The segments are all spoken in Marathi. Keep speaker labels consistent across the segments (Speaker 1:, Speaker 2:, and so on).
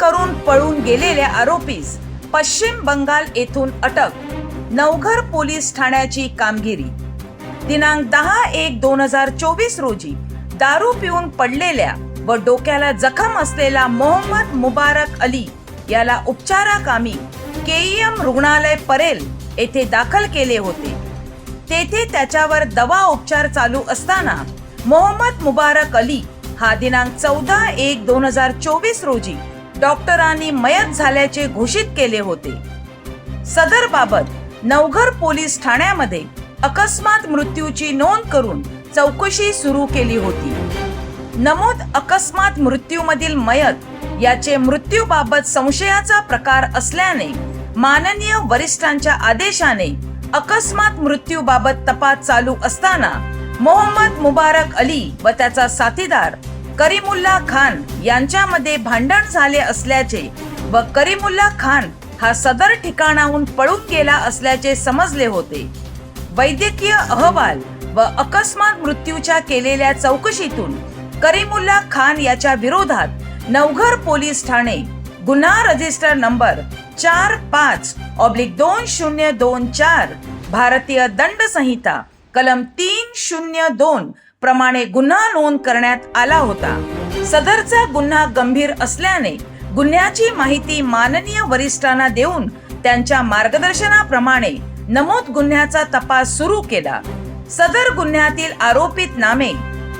Speaker 1: करून पळून गेलेल्या आरोपीस पश्चिम बंगाल येथून अटक नवघर पोलीस ठाण्याची कामगिरी. दिनांक दहा एक दोन हजार चोवीस रोजी दारू पिऊन पडलेल्या व डोक्याला जखम असलेला मोहम्मद मुबारक अली याला उपचाराकामी केईएम रुग्णालय परेल येथे दाखल केले होते. तेथे त्याच्यावर दवा उपचार चालू असताना मोहम्मद मुबारक अली हा दिनांक चौदा एक दोन हजार चोवीस रोजी डॉक्टरांनी मयत झाल्याचे घोषित केले होते. सदर बाबत नवघर पोलीस ठाण्यामध्ये अकस्मात मृत्यूची नोंद करून चौकशी सुरू केली होती. नमोद अकस्मात मृत्यूमधील मयत याचे मृत्यूबाबत संशयाचा प्रकार असल्याने माननीय वरिष्ठांच्या आदेशाने अकस्मात मृत्यूबाबत तपास चालू असताना मोहम्मद मुबारक अली व त्याचा साथीदार करीमुल्ला खान यांच्यामध्ये भांडण झाले असल्याचे व करीमुल्ला खान हा सदर ठिकाणाहून पळून गेला असल्याचे समजले होते. वैद्यकीय अहवाल व अकस्मात मृत्यूच्या केलेल्या चौकशीतून करीमुल्ला खान याच्या विरोधात नवघर पोलीस ठाणे गुन्हा रजिस्टर नंबर चार पाच ऑब्लिक दोन शून्य दोन चार भारतीय दंड संहिता कलम तीन शून्य दोन प्रमाणे गुन्हा नोंद करण्यात आला होता. सदरचा गुन्हा गंभीर असल्याने गुन्ह्याची माहिती माननीय वरिष्ठांना देऊन त्यांच्या मार्गदर्शनाप्रमाणे नमूद गुन्ह्याचा तपास सुरू केला. सदर गुन्ह्यातील आरोपित नामे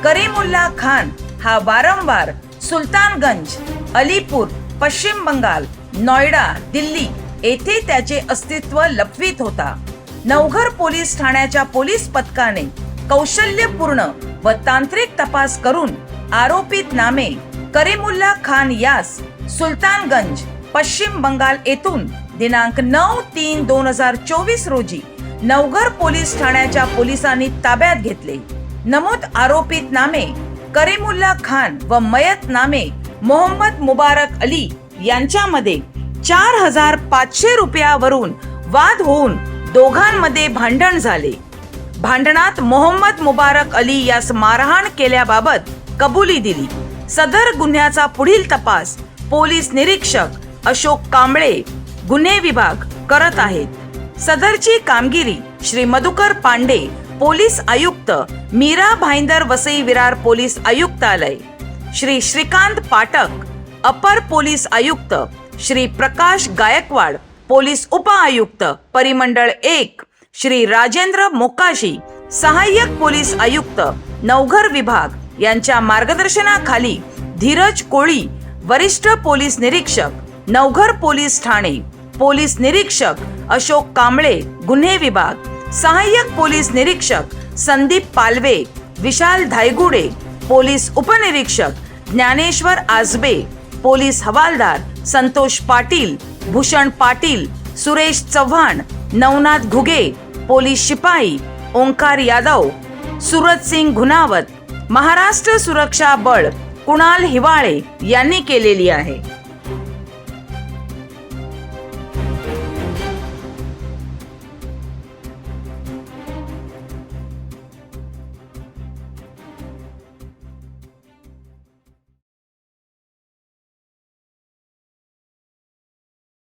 Speaker 1: करीमुल्ला खान हा वारंवार सुलतानगंज अलीपूर पश्चिम बंगाल नोएडा दिल्ली येथे त्याचे अस्तित्व लपवित होता. नवघर पोलीस ठाण्याच्या पोलीस पथकाने कौशल्यपूर्ण व तांत्रिक तपास करून आरोपित नामे करीमुल्ला खान यास सुलतानगंज पश्चिम बंगाल येथून दिनांक नऊ तीन दोन हजार चोवीस रोजी नवघर पोलीस ठाण्याच्या पोलिसांनी ताब्यात घेतले. नमूद आरोपित नामे करीमुल्ला खान व मयत नामे मोहम्मद मुबारक अली यांच्यामध्ये चार हजार पाचशे रुपयावरून वाद होऊन दोघांमध्ये भांडण झाले. भांडणात मोहम्मद मुबारक अली यास मारहाण केल्याबाबत कबुली दिली. सदर गुन्ह्याचा पुढील तपास पोलीस निरीक्षक अशोक कांबळे गुन्हे विभाग करत आहेत. सदरची कामगिरी श्री मधुकर पांडे पोलीस आयुक्त मीरा भाईंदर वसई विरार पोलीस आयुक्तालय. श्री श्रीकांत पाटक अपर पोलीस आयुक्त श्री प्रकाश गायकवाड पोलीस उपआयुक्त परिमंडळ एक. श्री राजेंद्र मोकाशी सहाय्यक पोलीस आयुक्त नवघर विभाग यांच्या मार्गदर्शनाखाली धीरज कोळी वरिष्ठ पोलीस निरीक्षक नवघर पोलीस ठाणे पोलीस निरीक्षक अशोक कांबळे गुन्हे विभाग सहाय्यक पोलीस निरीक्षक संदीप पालवे विशाल धायगुडे पोलीस उपनिरीक्षक ज्ञानेश्वर आजबे पोलीस हवालदार संतोष पाटील भूषण पाटील सुरेश चव्हाण नवनाथ घुगे पोलीस शिपाई ओंकार यादव सुरत सिंग घुनावत महाराष्ट्र सुरक्षा बळ कुणाल हिवाळे यांनी केलेली आहे.